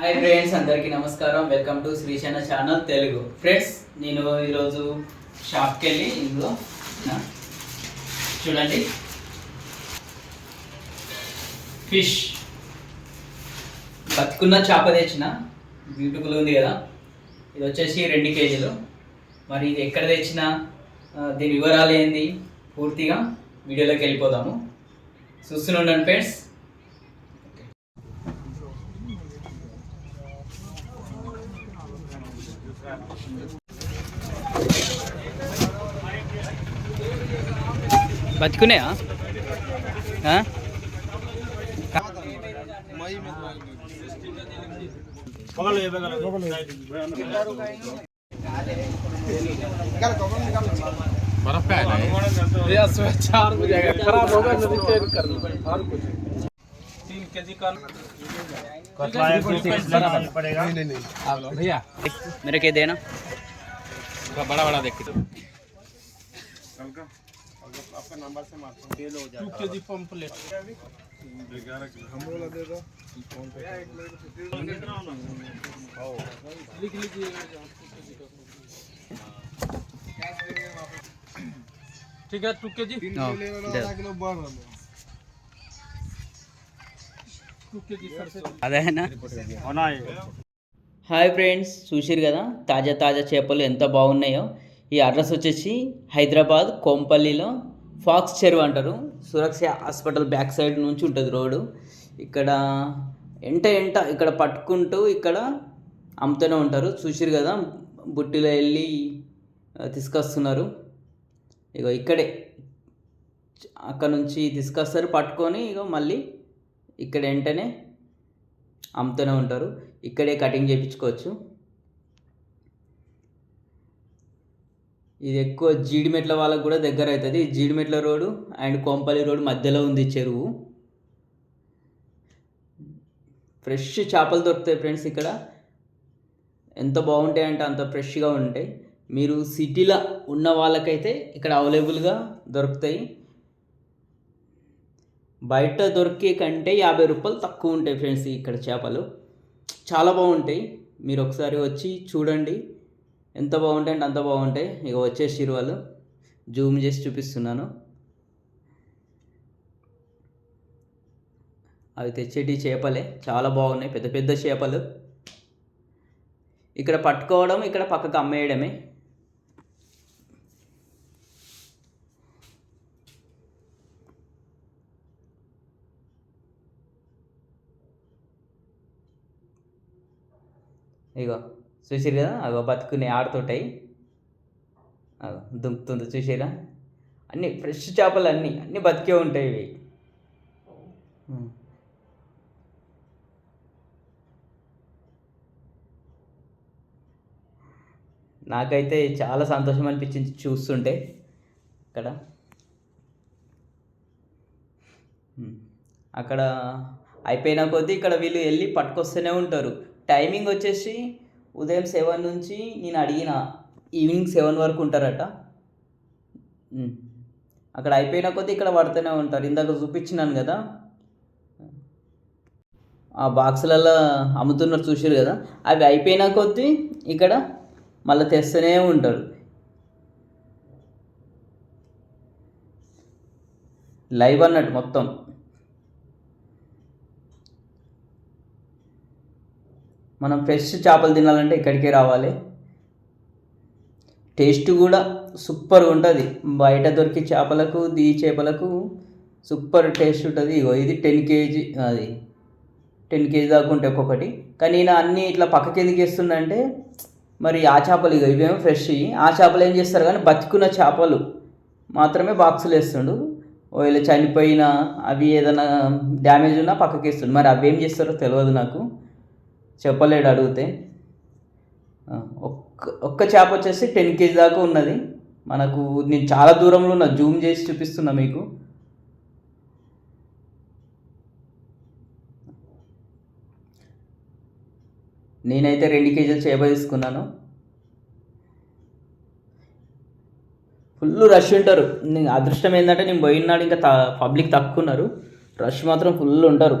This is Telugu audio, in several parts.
హాయ్ ఫ్రెండ్స్ అందరికీ నమస్కారం. Welcome to Srishaina channel Telugu friends నేను ఈరోజు షాప్కి వెళ్ళి ఇందులో చూడండి. ఫిష్ బతుకున్న చేప తెచ్చిన. బ్యూటిఫుల్ ఉంది కదా. ఇది వచ్చేసి రెండు కేజీలు. మరి ఇది ఎక్కడ తెచ్చిన? దీని వివరాలు ఏంది? పూర్తిగా వీడియోలోకి వెళ్ళిపోదాము. చూస్తూనే ఉండండి ఫ్రెండ్స్ బతుకున్నాయా ఆ? बर्फ का है ना ये? चार हो जाएगा खराब होगा नदी चेंज करना और कुछ तो मेरे के देना। बड़ा बड़ा देख आपका नंबर से मारता हूँ। हो जाएगा 2 केजी पंपलेट 11 किलो हम वाला दे दो फ़ोन पे कितना ठीक है 2 केजी అదేనా? హాయ్ ఫ్రెండ్స్ చూసిరు కదా? తాజా తాజా చేపలు ఎంత బాగున్నాయో. ఈ అడ్రస్ వచ్చేసి హైదరాబాద్ కోంపల్లిలో ఫాక్స్ చెరువు అంటారు. సురక్ష హాస్పిటల్ బ్యాక్ సైడ్ నుంచి ఉంటుంది రోడ్డు. ఇక్కడ ఎంట ఎంట ఇక్కడ పట్టుకుంటూ ఇక్కడ అమ్ముతూనే ఉంటారు. చూసిరు కదా? బుట్టిలో వెళ్ళి తీసుకొస్తున్నారు. ఇగో ఇక్కడే. అక్కడ నుంచి తీసుకొస్తారు పట్టుకొని ఇగో మళ్ళీ ఇక్కడ వెంటనే అమ్ముతూనే ఉంటారు. ఇక్కడే కటింగ్ చేయించుకోవచ్చు. ఇది ఎక్కువ జీడిమెట్ల వాళ్ళకు కూడా దగ్గర అవుతుంది. Jeedimetla road and Kompally road మధ్యలో ఉంది చెరువు. ఫ్రెష్ చేపలు దొరుకుతాయి ఫ్రెండ్స్ ఇక్కడ. ఎంత బాగుంటాయి అంటే అంత ఫ్రెష్గా ఉంటాయి. మీరు సిటీలో ఉన్న వాళ్ళకైతే ఇక్కడ అవైలబుల్గా దొరుకుతాయి. బయట దొరికే కంటే యాభై రూపాయలు తక్కువ ఉంటాయి ఫ్రెండ్స్ ఇక్కడ చేపలు. చాలా బాగుంటాయి. మీరు ఒకసారి వచ్చి చూడండి. ఎంత బాగుంటాయి అంటే అంత బాగుంటాయి. ఇక వచ్చేసిరు వాళ్ళు జూమ్ చేసి చూపిస్తున్నాను. అవి తెచ్చేటి చేపలే. చాలా బాగున్నాయి. పెద్ద పెద్ద చేపలు. ఇక్కడ పట్టుకోవడం ఇక్కడ పక్కకు అమ్మేయడమే. ఇగో చూసిరు కదా? అగో బతుకుని ఆడుతుంటాయి అగో దుంకుతుంది చూసిరా అన్ని ఫ్రెష్ చేపలు అన్నీ అన్నీ బతికే ఉంటాయి ఇవి. నాకైతే చాలా సంతోషం అనిపించింది చూస్తుంటే. అక్కడ. అక్కడ అయిపోయిన కొద్దీ ఇక్కడ వీళ్ళు వెళ్ళి పట్టుకొస్తూనే ఉంటారు. టైమింగ్ వచ్చేసి ఉదయం సెవెన్ నుంచి నేను అడిగిన ఈవినింగ్ సెవెన్ వరకు ఉంటారట. అక్కడ అయిపోయిన కొద్దీ ఇక్కడ పడుతూనే ఉంటారు. ఇందాక చూపించినాను కదా. ఆ బాక్సులలో అమ్ముతున్నారు చూసారు కదా. అవి అయిపోయిన కొద్దీ ఇక్కడ మళ్ళీ తెస్తూనే ఉంటారు. లైవ్ అన్నట్టు మొత్తం. మనం ఫ్రెష్ చేపలు తినాలంటే ఇక్కడికే రావాలి. టేస్ట్ కూడా సూపర్ ఉంటుంది. బయట దొరికే చేపలకు దీ చేపలకు సూపర్ టేస్ట్ ఉంటుంది. ఇగో ఇది టెన్ కేజీ అది టెన్ కేజీ దాకా ఉంటాయి ఒక్కొక్కటి. కానీ నేను అన్నీ ఇట్లా పక్కకి ఎందుకు వేస్తుందంటే మరి ఆ చేపలు ఇగో ఇవేమో ఫ్రెష్. ఆ చేపలు ఏం చేస్తారు కానీ బతుకున్న చేపలు మాత్రమే బాక్సులు వేస్తుండు. ఒకవేళ చనిపోయిన అవి ఏదైనా డ్యామేజ్ ఉన్నా పక్కకి వేస్తుండు. మరి అవి ఏం చేస్తారో తెలియదు నాకు. చెప్పలేడు అడిగితే. ఒక్క ఒక్క చేప వచ్చేసి టెన్ కేజీ దాకా ఉన్నది. మనకు నేను చాలా దూరంలో ఉన్న జూమ్ చేసి చూపిస్తున్నా మీకు. నేనైతే రెండు కేజీలు చేప తీసుకున్నాను. ఫుల్ రష్ ఉంటారు. నేను అదృష్టం ఏంటంటే నేను పోయినాడు ఇంకా పబ్లిక్ తక్కువ ఉన్నారు. రష్ మాత్రం ఫుల్ ఉంటారు.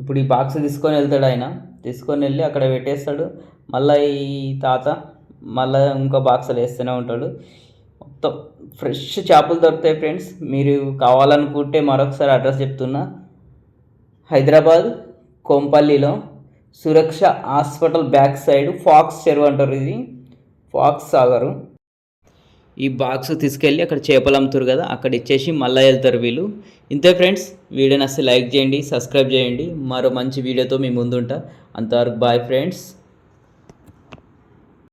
ఇప్పుడు ఈ బాక్స్ తీసుకొని వెళ్తాడు ఆయన. తీసుకొని వెళ్ళి అక్కడ పెట్టేస్తాడు. మళ్ళీ ఈ తాత మళ్ళీ ఇంకో బాక్స్లో వేస్తూనే ఉంటాడు. మొత్తం ఫ్రెష్ చేపలు దొరుకుతాయి ఫ్రెండ్స్ మీరు కావాలనుకుంటే మరొకసారి అడ్రస్ చెప్తున్నా. Hyderabad కోంపల్లిలో Suraksha hospital back side Fox చెరువు అంటారు ఇది. ఫాక్స్ సాగరు. ఈ బాక్స్ తీసుకెళ్ళి అక్కడ చేపలు అమ్ముతారు కదా అక్కడ ఇచ్చేసి మళ్ళీ వెళ్తారు వీళ్ళు. ఇంతే ఫ్రెండ్స్ వీడియో అసలు లైక్ చేయండి సబ్స్క్రైబ్ చేయండి. మరో మంచి వీడియోతో మీ ముందుంటా. అంతవరకు బాయ్ ఫ్రెండ్స్